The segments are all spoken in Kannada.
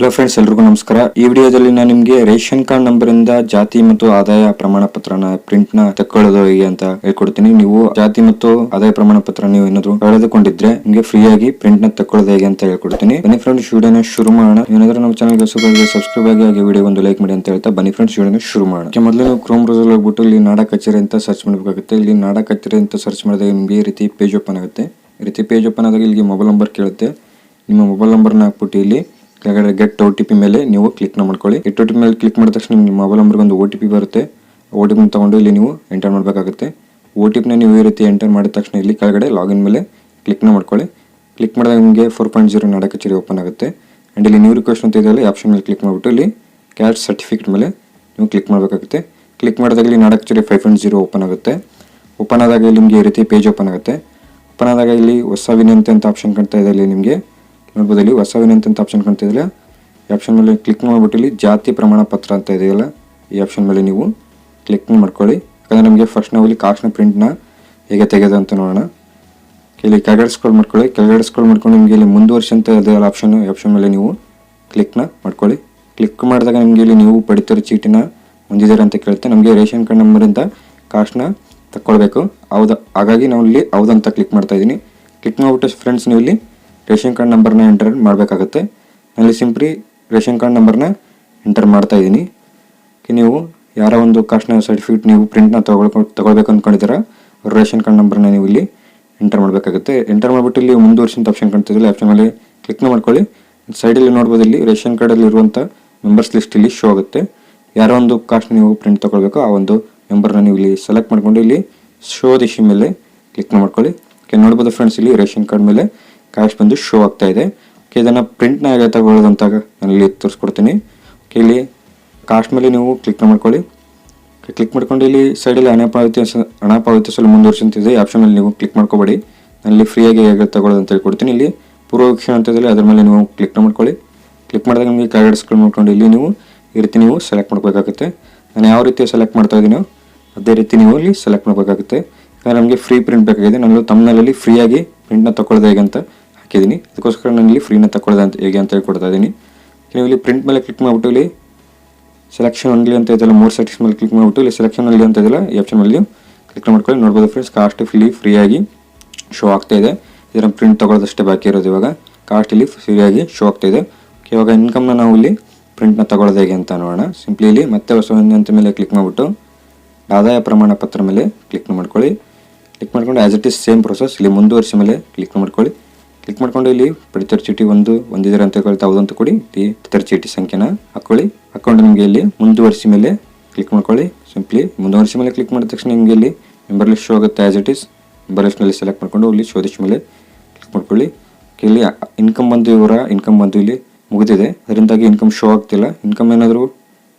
ಹಲೋ ಫ್ರೆಂಡ್ಸ್ ಎಲ್ರಿಗೂ ನಮಸ್ಕಾರ. ಈ ವಿಡಿಯೋದಲ್ಲಿ ನಾನು ನಿಮಗೆ ರೇಷನ್ ಕಾರ್ಡ್ ನಂಬರ್ ಇಂದ ಜಾತಿ ಮತ್ತು ಆದಾಯ ಪ್ರಮಾಣ ಪತ್ರನ ಪ್ರಿಂಟ್ನ ತಕ್ಕೊಳ್ಳೋದು ಹೇಗೆ ಅಂತ ಹೇಳ್ಕೊಡ್ತೀನಿ. ನೀವು ಜಾತಿ ಮತ್ತು ಆದಾಯ ಪ್ರಮಾಣ ಪತ್ರ ನೀವು ಏನಾದ್ರು ಕಳೆದುಕೊಂಡಿದ್ರೆ ನಿಮಗೆ ಫ್ರೀ ಆಗಿ ಪ್ರಿಂಟ್ನ ತಕ್ಕೊಳ್ಳೋದು ಹೇಗೆ ಅಂತ ಹೇಳ್ಕೊಡ್ತೀನಿ. ಬನ್ನಿ ಫ್ರೆಂಡ್ಸ್ ವಿಡಿಯೋನ ಶುರು ಮಾಡೋಣ. ಏನಾದ್ರೂ ನಮ್ಮ ಚಾನಲ್ ಸಬ್ಸ್ಕ್ರೈಬ್ ಆಗಿ ಹಾಗೆ ವಿಡಿಯೋ ಒಂದು ಲೈಕ್ ಮಾಡಿ ಅಂತ ಹೇಳ್ತಾ ಬನ್ನಿ ಫ್ರೆಂಡ್ಸ್ ವಿಡಿಯೋನ ಶುರು ಮಾಡೋಣ. ಮೊದಲು ನೀವು ಕ್ರೋಮ್ ಬ್ರೌಸರ್ ಹೋಗ್ಬಿಟ್ಟು ಇಲ್ಲಿ ನಾಡ ಕಚೇರಿ ಅಂತ ಸರ್ಚ್ ಮಾಡಬೇಕಾಗುತ್ತೆ. ಇಲ್ಲಿ ನಾಡ ಕಚೇರಿ ಅಂತ ಸರ್ಚ್ ಮಾಡಿದಾಗ ನಿಮಗೆ ಈ ರೀತಿ ಪೇಜ್ ಓಪನ್ ಆಗುತ್ತೆ. ಈ ರೀತಿ ಪೇಜ್ ಓಪನ್ ಆದಾಗ ಇಲ್ಲಿ ಮೊಬೈಲ್ ನಂಬರ್ ಕೇಳುತ್ತೆ. ನಿಮ್ಮ ಮೊಬೈಲ್ ನಂಬರ್ನ ಹಾಕ್ಬಿಟ್ಟು ಇಲ್ಲಿ ಕೆಳಗಡೆ ಗೆಟ್ ಒ ಟಿ ಪಿ ಮೇಲೆ ನೀವು ಕ್ಲಿಕ್ ಮಾಡ್ಕೊಳ್ಳಿ. ಗೆಟ್ ಓ ಟಿ ಪಿ ಮೇಲೆ ಕ್ಲಿಕ್ ಮಾಡಿದ ತಕ್ಷಣ ನಿಮ್ಮ ಮೊಬೈಲ್ ನಂಬರ್ಗೆ ಒಂದು ಒ ಟಿ ಪಿ ಬರುತ್ತೆ ಓ ಟಿ ಪಿ ತಗೊಂಡು ಇಲ್ಲಿ ನೀವು ಎಂಟರ್ ಮಾಡಬೇಕಾಗುತ್ತೆ. ಓ ಟಿ ಪಿನ ನೀವು ಈ ರೀತಿ ಎಂಟರ್ ಮಾಡಿದ ತಕ್ಷಣ ಇಲ್ಲಿ ಕೆಳಗಡೆ ಲಾಗಿನ್ ಮೇಲೆ ಕ್ಲಿಕ್ನ ಮಾಡ್ಕೊಳ್ಳಿ. ಕ್ಲಿಕ್ ಮಾಡಿದಾಗ ನಿಮಗೆ ಫೋರ್ ಪಾಯಿಂಟ್ ಜೀರೋ ನಾಡ ಕಚೇರಿ ಓಪನ್ ಆಗುತ್ತೆ. ಆ್ಯಂಡ್ ಇಲ್ಲಿ ನೀವು ರಿಕ್ವೆಸ್ಟ್ ಅಂತ ಇದೆಯಲ್ಲ ಆಪ್ಷನ್ ಮೇಲೆ ಕ್ಲಿಕ್ ಮಾಡಿಬಿಟ್ಟು ಇಲ್ಲಿ ಕ್ಯಾಶ್ ಸರ್ಟಿಫಿಕೇಟ್ ಮೇಲೆ ನೀವು ಕ್ಲಿಕ್ ಮಾಡಬೇಕಾಗುತ್ತೆ. ಕ್ಲಿಕ್ ಮಾಡಿದಾಗ ಇಲ್ಲಿ Nada Kacheri five point zero open ಆಗುತ್ತೆ. ಓಪನ್ ಆದಾಗ ಇಲ್ಲಿ ನಿಮಗೆ ಈ ರೀತಿ ಪೇಜ್ ಓಪನ್ ಆಗುತ್ತೆ. ಓಪನ್ ಆದಾಗ ಇಲ್ಲಿ ಹೊಸ ವಿನಂತಿ ಅಂತ ಆಪ್ಷನ್ ಕಾಣ್ತಾ ಇದೆ ಇಲ್ಲಿ ನಿಮಗೆ. ನೋಡ್ಬೋದು ಇಲ್ಲಿ ಹೊಸ ವಿನಂತಿ ಅಂತ ಆಪ್ಷನ್ ಕಾಣ್ತಾ ಇದೆಯಲ್ಲ? ಈ ಆಪ್ಷನ್ ಮೇಲೆ ಕ್ಲಿಕ್ ಮಾಡಿಬಿಟ್ಟು ಇಲ್ಲಿ ಜಾತಿ ಪ್ರಮಾಣ ಪತ್ರ ಅಂತ ಇದೆಯಲ್ಲ ಈ ಆಪ್ಷನ್ ಮೇಲೆ ನೀವು ಕ್ಲಿಕ್ ಮಾಡ್ಕೊಳ್ಳಿ. ಯಾಕಂದರೆ ನಮಗೆ ಫಸ್ಟ್ ನಾವು ಇಲ್ಲಿ ಕಾಸ್ಟ್ನ ಪ್ರಿಂಟ್ನ ಹೇಗೆ ತೆಗೆಯೋದು ಅಂತ ನೋಡೋಣ. ಇಲ್ಲಿ ಕೆಳಗಡೆ ಸ್ಕ್ರೋಲ್ ಮಾಡ್ಕೊಳ್ಳಿ. ಕೆಳಗಡೆ ಸ್ಕ್ರೋಲ್ ಮಾಡ್ಕೊಂಡು ನಿಮಗೆ ಇಲ್ಲಿ ಮುಂದುವರ್ಸಿ ಅಂತ ಇದೆಯಲ್ಲ ಆಪ್ಷನ್ ಈ ಆಪ್ಷನ್ ಮೇಲೆ ನೀವು ಕ್ಲಿಕ್ನ ಮಾಡ್ಕೊಳ್ಳಿ. ಕ್ಲಿಕ್ ಮಾಡಿದಾಗ ನಿಮಗೆ ಇಲ್ಲಿ ನೀವು ಪಡಿತರ ಚೀಟಿನ ಹೊಂದಿದ್ದೀರಾ ಅಂತ ಕೇಳುತ್ತೆ. ನಮಗೆ ರೇಷನ್ ಕಾರ್ಡ್ ನಂಬರಿಂದ ಕಾಸ್ಟ್ನ ತಕ್ಕೊಳ್ಬೇಕು. ಹೌದು? ಹಾಗಾಗಿ ನಾವು ಇಲ್ಲಿ ಹೌದಂತ ಕ್ಲಿಕ್ ಮಾಡ್ತಾ ಇದ್ದೀನಿ. ಕ್ಲಿಕ್ ಮಾಡಿಬಿಟ್ಟು ಫ್ರೆಂಡ್ಸ್ ನೀವು ಇಲ್ಲಿ ರೇಷನ್ ಕಾರ್ಡ್ ನಂಬರ್ನ ಎಂಟರ್ ಮಾಡಬೇಕಾಗುತ್ತೆ. ಅಲ್ಲಿ ಸಿಂಪ್ಲಿ ರೇಷನ್ ಕಾರ್ಡ್ ನಂಬರ್ನ ಎಂಟರ್ ಮಾಡ್ತಾ ಇದ್ದೀನಿ. ನೀವು ಯಾರೋ ಒಂದು ಕಾಸ್ಟ್ನ ಸರ್ಟಿಫಿಕೇಟ್ ನೀವು ಪ್ರಿಂಟ್ನ ತಗೊಳ್ಕೊ ತಗೊಳ್ಬೇಕು ಅಂದ್ಕೊಂಡಿದ್ದೀರ ಅವ್ರ ರೇಷನ್ ಕಾರ್ಡ್ ನಂಬರ್ನ ನೀವು ಇಲ್ಲಿ ಎಂಟರ್ ಮಾಡಬೇಕಾಗುತ್ತೆ. ಎಂಟರ್ ಮಾಡಿಬಿಟ್ಟು ಇಲ್ಲಿ ಮುಂದುವರ್ಸಿಂತ ಆಪ್ಷನ್ ಕಾಣ್ತಿದ್ದಿಲ್ಲ ಆಪ್ಷನ್ ಮೇಲೆ ಕ್ಲಿಕ್ನ ಮಾಡ್ಕೊಳ್ಳಿ. ಸೈಡಲ್ಲಿ ನೋಡ್ಬೋದು ಇಲ್ಲಿ ರೇಷನ್ ಕಾರ್ಡಲ್ಲಿ ಇರುವಂಥ ಮೆಂಬರ್ಸ್ ಲಿಸ್ಟ್ ಇಲ್ಲಿ ಶೋ ಆಗುತ್ತೆ. ಯಾರೋ ಒಂದು ಕಾಸ್ಟ್ ನೀವು ಪ್ರಿಂಟ್ ತೊಗೊಳ್ಬೇಕು, ಆ ಒಂದು ಮೆಂಬರ್ನ ನೀವು ಇಲ್ಲಿ ಸೆಲೆಕ್ಟ್ ಮಾಡ್ಕೊಂಡು ಇಲ್ಲಿ ಶೋ ದಿಶಿ ಮೇಲೆ ಕ್ಲಿಕ್ ಮಾಡ್ಕೊಳ್ಳಿ. ಓಕೆ, ನೋಡ್ಬೋದು ಫ್ರೆಂಡ್ಸ್ ಇಲ್ಲಿ ರೇಷನ್ ಕಾರ್ಡ್ ಮೇಲೆ ಕಾಸ್ಟ್ ಬಂದು ಶೋ ಆಗ್ತಾ ಇದೆ. ಓಕೆ ಇದನ್ನು ಪ್ರಿಂಟ್ನ ಹೇಗೆ ತಗೊಳ್ಳೋದು ಅಂತ ನಾನು ಇಲ್ಲಿ ತೋರಿಸ್ಕೊಡ್ತೀನಿ. ಓಕೆ ಇಲ್ಲಿ ಕಾಸ್ಟ್ ಮೇಲೆ ನೀವು ಕ್ಲಿಕ್ ಮಾಡ್ಕೊಳ್ಳಿ. ಕ್ಲಿಕ್ ಮಾಡ್ಕೊಂಡು ಇಲ್ಲಿ ಸೈಡಲ್ಲಿ ಹಣ ಪಾವತಿ ಹಣ ಪಾವತಿಸಲು ಮುಂದುವರಿಸಂತಿದೆ ಆಪ್ಷನ್ ಅಲ್ಲಿ ನೀವು ಕ್ಲಿಕ್ ಮಾಡ್ಕೋಬೇಡಿ. ಅಲ್ಲಿ ಫ್ರೀಯಾಗಿ ಹೇಗೆ ತಗೊಳ್ಳೋದು ಅಂತ ಹೇಳ್ಕೊಡ್ತೀನಿ. ಇಲ್ಲಿ ಪೂರ್ವ ಅಂತದಲ್ಲಿ ಅದ್ರ ಮೇಲೆ ನೀವು ಕ್ಲಿಕ್ ಮಾಡ್ಕೊಳ್ಳಿ. ಕ್ಲಿಕ್ ಮಾಡಿದಾಗ ನಿಮಗೆ ಸ್ಕ್ರೋಲ್ ಮಾಡ್ಕೊಂಡು ಇಲ್ಲಿ ನೀವು ಈ ರೀತಿ ನೀವು ಸೆಲೆಕ್ಟ್ ಮಾಡಬೇಕಾಗುತ್ತೆ. ನಾನು ಯಾವ ರೀತಿ ಸೆಲೆಕ್ಟ್ ಮಾಡ್ತಾ ಇದ್ದೀನೋ ಅದೇ ರೀತಿ ನೀವು ಇಲ್ಲಿ ಸೆಲೆಕ್ಟ್ ಮಾಡಬೇಕಾಗುತ್ತೆ. ನಮಗೆ ಫ್ರೀ ಪ್ರಿಂಟ್ ಬೇಕಾಗಿದೆ. ನಾನು ತಮ್ಮನಲ್ಲಿ ಫ್ರೀಯಾಗಿ ಪ್ರಿಂಟ್ನ ತಗೊಳ್ಳೋದು ಹೇಗೆ ಅಂತ ಹಾಕಿದ್ದೀನಿ. ಅದಕ್ಕೋಸ್ಕರ ನಾನು ಇಲ್ಲಿ ಫ್ರೀನ ತಗೊಳ್ಳೋದು ಅಂತ ಹೇಗೆ ಅಂತ ಹೇಳ್ಕೊಡ್ತಾ ಇದ್ದೀನಿ. ನೀವು ಇಲ್ಲಿ ಪ್ರಿಂಟ್ ಮೇಲೆ ಕ್ಲಿಕ್ ಮಾಡಿಬಿಟ್ಟು ಇಲ್ಲಿ ಸೆಲೆಕ್ಷನ್ ಒನ್ಲಿ ಅಂತ ಇದೆಲ್ಲ ಮೂರು ಸೆಟ್ಸ್ ಮೇಲೆ ಕ್ಲಿಕ್ ಮಾಡಿಬಿಟ್ಟು ಇಲ್ಲಿ ಸೆಲೆಕ್ಷನ್ ಅಲ್ಲಿ ಅಂತ ಇದೆಲ್ಲ ಈ ಆಪ್ಷನ್ ಮೇಲೆ ಕ್ಲಿಕ್ ಮಾಡ್ಕೊಳ್ಳಿ. ನೋಡ್ಬೋದು ಫ್ರೆಂಡ್ಸ್ ಕಾಸ್ಟ್ ಇಲ್ಲಿ ಫ್ರೀಯಾಗಿ ಶೋ ಆಗ್ತಾ ಇದೆ. ಇದರ ಪ್ರಿಂಟ್ ತಗೊಳ್ಳೋದಷ್ಟೇ ಬಾಕಿ ಇರೋದು ಇವಾಗ. ಕಾಸ್ಟ್ ಇಲ್ಲಿ ಫ್ರೀಯಾಗಿ ಶೋ ಆಗ್ತಾ ಇದೆ. ಇವಾಗ ಇನ್ಕಮ್ನ ನಾವು ಇಲ್ಲಿ ಪ್ರಿಂಟ್ನ ತಗೊಳ್ಳೋದು ಹೇಗೆ ಅಂತ ನೋಡೋಣ. ಸಿಂಪ್ಲಿ ಇಲ್ಲಿ ಮತ್ತೆ ಹೊಸ ಅಂತ ಮೇಲೆ ಕ್ಲಿಕ್ ಮಾಡಿಬಿಟ್ಟು ಆದಾಯ ಪ್ರಮಾಣ ಪತ್ರ ಮೇಲೆ ಕ್ಲಿಕ್ ಮಾಡ್ಕೊಳ್ಳಿ. ಕ್ಲಿಕ್ ಮಾಡ್ಕೊಂಡು as it is same process ಇಲ್ಲಿ ಮುಂದುವರಿಸಿ ಮೇಲೆ ಕ್ಲಿಕ್ ಮಾಡ್ಕೊಳ್ಳಿ. ಕ್ಲಿಕ್ ಮಾಡ್ಕೊಂಡು ಇಲ್ಲಿ ಪಡಿತರ ಚೀಟಿ ಒಂದು, ಒಂದಿದ್ರೆ ಅಂತ ಹೌದು ಅಂತ ಕೊಡಿ. ಪಡಿತರ ಚೀಟಿ ಸಂಖ್ಯೆನ ಹಾಕೊಳ್ಳಿ. ಹಾಕೊಂಡು ನಿಮಗೆ ಇಲ್ಲಿ ಮುಂದುವರಿಸಿ ಮೇಲೆ ಕ್ಲಿಕ್ ಮಾಡ್ಕೊಳ್ಳಿ. ಸಿಂಪ್ಲಿ ಮುಂದುವರಿಸಿ ಮೇಲೆ ಕ್ಲಿಕ್ ಮಾಡಿದ ತಕ್ಷಣ ನಿಮಗೆ ಇಲ್ಲಿ ಮೆಂಬರ್ ಲಿಸ್ಟ್ ಶೋ ಆಗುತ್ತೆ ಆ್ಯಸ್ ಇಟ್ ಇಸ್ ಮೆಂಬರ್ ಲಿಸ್ಟ್ನಲ್ಲಿ ಸೆಲೆಕ್ಟ್ ಮಾಡ್ಕೊಂಡು ಇಲ್ಲಿ ಶೋಧಿಸ್ ಮೇಲೆ ಕ್ಲಿಕ್ ಮಾಡ್ಕೊಳ್ಳಿ. ಇಲ್ಲಿ ಇನ್ಕಮ್ ಬಂದು ಇವರ ಇನ್ಕಮ್ ಬಂದು ಇಲ್ಲಿ ಮುಗಿದಿದೆ. ಅದರಿಂದಾಗಿ ಇನ್ಕಮ್ ಶೋ ಆಗ್ತಿಲ್ಲ. ಇನ್ಕಮ್ ಏನಾದರೂ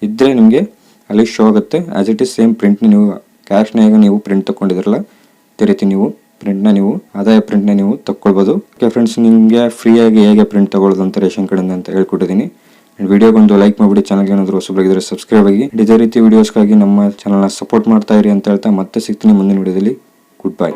ಇದ್ದರೆ ನಿಮಗೆ ಅಲ್ಲಿ ಶೋ ಆಗುತ್ತೆ. ಆ್ಯಸ್ ಇಟ್ ಇಸ್ ಸೇಮ್ ಪ್ರಿಂಟ್ನ ನೀವು ಕ್ಯಾಶ್ನ ಹೇಗೆ ನೀವು ಪ್ರಿಂಟ್ ತೊಗೊಂಡಿದ್ರಲ್ಲ ಅದೇ ರೀತಿ ನೀವು ಪ್ರಿಂಟ್ನ ನೀವು, ಆದಾಯ ಪ್ರಿಂಟ್ನ ನೀವು ತಗೊಳ್ಬೋದು ಓಕೆ ಫ್ರೆಂಡ್ಸ್ ನಿಮಗೆ ಫ್ರೀಯಾಗಿ ಹೇಗೆ ಪ್ರಿಂಟ್ ತಗೊಳ್ಳೋದು ಅಂತ ರೇಷನ್ ಕಡೆಯಿಂದ ಅಂತ ಹೇಳ್ಕೊಟ್ಟಿದ್ದೀನಿ. ಆ್ಯಂಡ್ ವಿಡಿಯೋಗೊಂದು ಲೈಕ್ ಮಾಡಿಬಿಡಿ ಚಾನಲ್ಗೆ ಏನಾದರೂ ಹೊಸಬರಾಗಿದ್ದರೆ ಸಬ್ಸ್ಕ್ರೈಬ್ ಆಗಿ. ಇದೇ ರೀತಿ ವೀಡಿಯೋಸ್ಗಾಗಿ ನಮ್ಮ ಚಾನಲ್ನ ಸಪೋರ್ಟ್ ಮಾಡ್ತಾ ಇರಿ ಅಂತ ಹೇಳ್ತಾ ಮತ್ತೆ ಸಿಗ್ತೀನಿ ಮುಂದಿನ ವಿಡಿಯೋದಲ್ಲಿ ಗುಡ್ ಬೈ